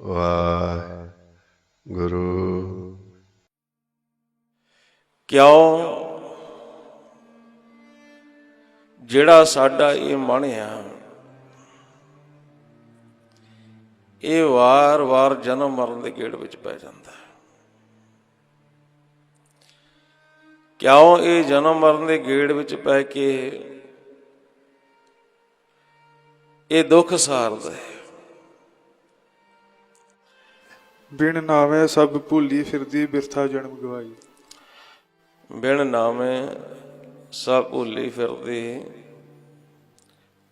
ਵਾਹਿਗੁਰੂ। ਕਿਉਂ? ਜਿਹੜਾ ਸਾਡਾ ਇਹ ਮਨ ਆ, ਇਹ ਵਾਰ-ਵਾਰ ਜਨਮ ਮਰਨ ਦੇ ਗੇੜ ਵਿੱਚ ਪੈ ਜਾਂਦਾ ਹੈ। ਕਿਉਂ ਇਹ ਜਨਮ ਮਰਨ ਦੇ ਗੇੜ ਵਿੱਚ ਪੈ ਕੇ ਇਹ ਦੁੱਖ ਸਾਰਦਾ ਹੈ? ਬਿਨ ਨਾਵੇਂ ਸਭ ਭੁੱਲੀ ਫਿਰਦੀ ਬਿਰਥਾ ਜਨਮ ਗਵਾਈ। ਬਿਨ ਨਾਮੇ ਸਭ ਭੁੱਲੀ ਫਿਰਦੀ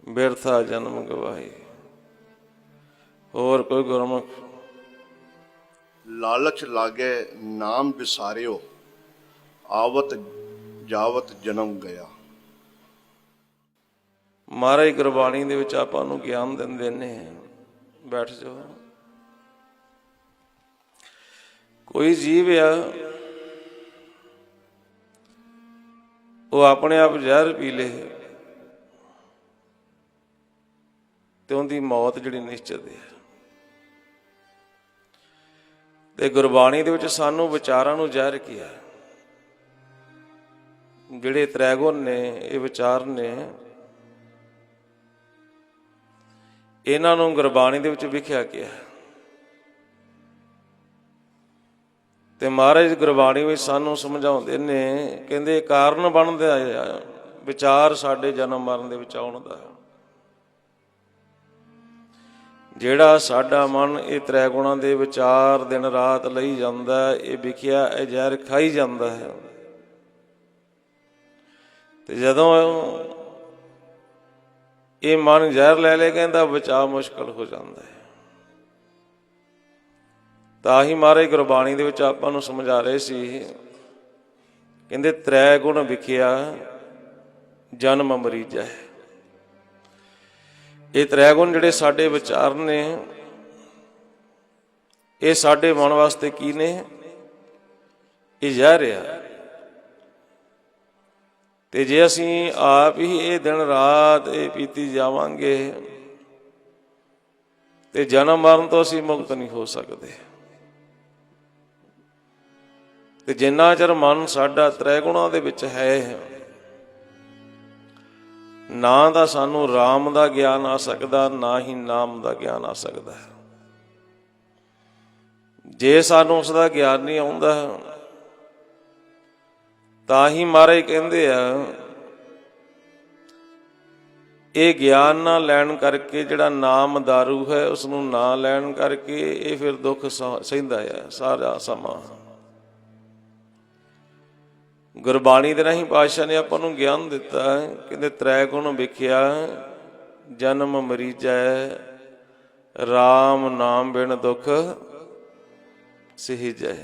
ਬਿਰਥਾ ਜਨਮ ਗਵਾਈ। ਹੋਰ ਕੋਈ ਗੁਰਮੁਖ? ਲਾਲਚ ਲਾਗੇ ਨਾਮ ਵਿਸਾਰਿਓ ਆਵਤ ਜਾਵਤ ਜਨਮ ਗਿਆ। ਮਹਾਰਾਜ ਗੁਰਬਾਣੀ ਦੇ ਵਿੱਚ ਆਪਾਂ ਨੂੰ ਗਿਆਨ ਦਿੰਦੇ ਨੇ। ਬੈਠ ਜਾਓ। ਕੋਈ ਜੀਵ ਆ, ਉਹ ਆਪਣੇ ਆਪ ਜ਼ਹਿਰ ਪੀ ਲੇ ਤੇ ਉਹਦੀ ਮੌਤ ਜਿਹੜੀ ਨਿਸ਼ਚਿਤ ਹੈ। ਤੇ ਗੁਰਬਾਣੀ ਦੇ ਵਿੱਚ ਸਾਨੂੰ ਵਿਚਾਰਾਂ ਨੂੰ ਜ਼ਹਿਰ ਕੀਆ ਜਿਹੜੇ ਤ੍ਰੈਗੁਣ ਨੇ, ਇਹ ਵਿਚਾਰ ਨੇ, ਇਹਨਾਂ ਨੂੰ ਗੁਰਬਾਣੀ ਦੇ ਵਿੱਚ ਵਿਖਿਆ ਗਿਆ ਤੇ ਮਹਾਰਾਜ ਗੁਰਬਾਣੀ ਵਿੱਚ ਸਾਨੂੰ ਸਮਝਾਉਂਦੇ ਨੇ, ਕਹਿੰਦੇ ਕਾਰਨ ਬਣਦਾ ਆ ਵਿਚਾਰ ਸਾਡੇ ਜਨਮ ਮਰਨ ਦੇ ਵਿੱਚ ਆਉਣ ਦਾ ਜਿਹੜਾ ਸਾਡਾ ਮਨ ਇਹ ਤ੍ਰੈ ਗੁਣਾਂ ਦੇ ਵਿਚਾਰ ਦਿਨ ਰਾਤ ਲਈ ਜਾਂਦਾ ਇਹ ਵਿਖਿਆ ਇਹ ਜ਼ਹਿਰ ਖਾਈ ਜਾਂਦਾ ਹੈ। ਤੇ ਜਦੋਂ ਇਹ ਮਨ ਜ਼ਹਿਰ ਲੈ ਲੇ ਕਹਿੰਦਾ ਬਚਾ ਮੁਸ਼ਕਲ ਹੋ ਜਾਂਦਾ ਹੈ। ਤਾਂ ਹੀ ਮਹਾਰਾਜ ਗੁਰਬਾਣੀ ਦੇ ਵਿੱਚ ਆਪਾਂ ਨੂੰ ਸਮਝਾ ਰਹੇ ਸੀ। ਕਹਿੰਦੇ, ਤ੍ਰੈ ਗੁਣ ਵਿਖਿਆ ਜਨਮ ਮਰੀਜਾ। ਹੈ ਇਹ ਤ੍ਰੈ ਗੁਣ ਜਿਹੜੇ ਸਾਡੇ ਵਿਚਾਰ ਨੇ, ਇਹ ਸਾਡੇ ਮਨ ਵਾਸਤੇ ਕੀ ਨੇ? ਇਹ ਜ਼ਹਿਰ ਆ। ਤੇ ਜੇ ਅਸੀਂ ਆਪ ਹੀ ਇਹ ਦਿਨ ਰਾਤ ਇਹ ਪੀਤੀ ਜਾਵਾਂਗੇ, ਤੇ ਜਨਮ ਮਰਨ ਤੋਂ ਅਸੀਂ ਮੁਕਤ ਨਹੀਂ ਹੋ ਸਕਦੇ। ਤੇ ਜਿੰਨਾ ਚਿਰ ਮਨ ਸਾਡਾ ਤ੍ਰੈ ਗੁਣਾਂ ਦੇ ਵਿੱਚ ਹੈ ਨਾ ਤਾਂ ਸਾਨੂੰ RAM ਦਾ ਗਿਆਨ ਆ ਸਕਦਾ, ਨਾ ਹੀ ਨਾਮ ਦਾ ਗਿਆਨ ਆ ਸਕਦਾ ਹੈ। ਜੇ ਸਾਨੂੰ ਉਸ ਦਾ ਗਿਆਨ ਨਹੀਂ ਆਉਂਦਾ, ਤਾਂ ਹੀ ਮਹਾਰਾਜ ਕਹਿੰਦੇ ਆ, ਇਹ ਗਿਆਨ ਨਾ ਲੈਣ ਕਰਕੇ ਜਿਹੜਾ ਨਾਮ ਦਾਰੂ ਹੈ ਉਸ ਨੂੰ ਨਾ ਲੈਣ ਕਰਕੇ ਇਹ ਫਿਰ ਦੁੱਖ ਸਹ- ਸਹਿੰਦਾ ਹੈ, ਸਾਰਾ ਸਮਾਂ। ਗੁਰਬਾਣੀ ਦੇ ਰਾਹੀਂ ਪਾਤਸ਼ਾਹ ਨੇ ਆਪਾਂ ਨੂੰ ਗਿਆਨ ਦਿੱਤਾ ਹੈ, ਕਹਿੰਦੇ ਤ੍ਰੈ ਗੁਣ ਵਿਖਿਆ, ਜਨਮ ਮਰੀਜੈ RAM ਨਾਮ ਬਿਨ ਦੁਖ ਸਹਿਜੈ